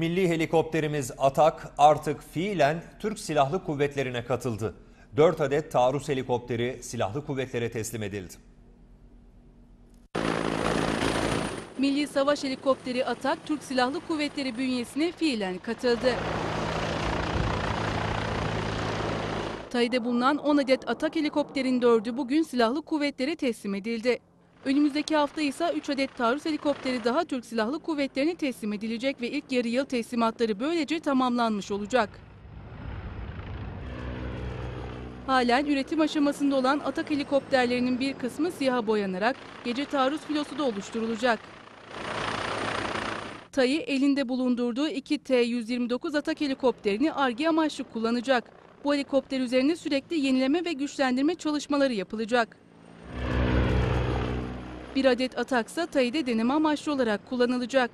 Milli helikopterimiz Atak artık fiilen Türk Silahlı Kuvvetleri'ne katıldı. 4 adet taarruz helikopteri silahlı kuvvetlere teslim edildi. Milli Savaş Helikopteri Atak Türk Silahlı Kuvvetleri bünyesine fiilen katıldı. Tay'da bulunan 10 adet Atak helikopterin 4'ü bugün silahlı kuvvetlere teslim edildi. Önümüzdeki hafta ise 3 adet taarruz helikopteri daha Türk Silahlı Kuvvetleri'ne teslim edilecek ve ilk yarı yıl teslimatları böylece tamamlanmış olacak. Halen üretim aşamasında olan Atak helikopterlerinin bir kısmı siyaha boyanarak gece taarruz filosu da oluşturulacak. TAİ elinde bulundurduğu 2 T-129 Atak helikopterini ARGE amaçlı kullanacak. Bu helikopter üzerinde sürekli yenileme ve güçlendirme çalışmaları yapılacak. Bir adet Atak ise TAİ'de deneme amaçlı olarak kullanılacak.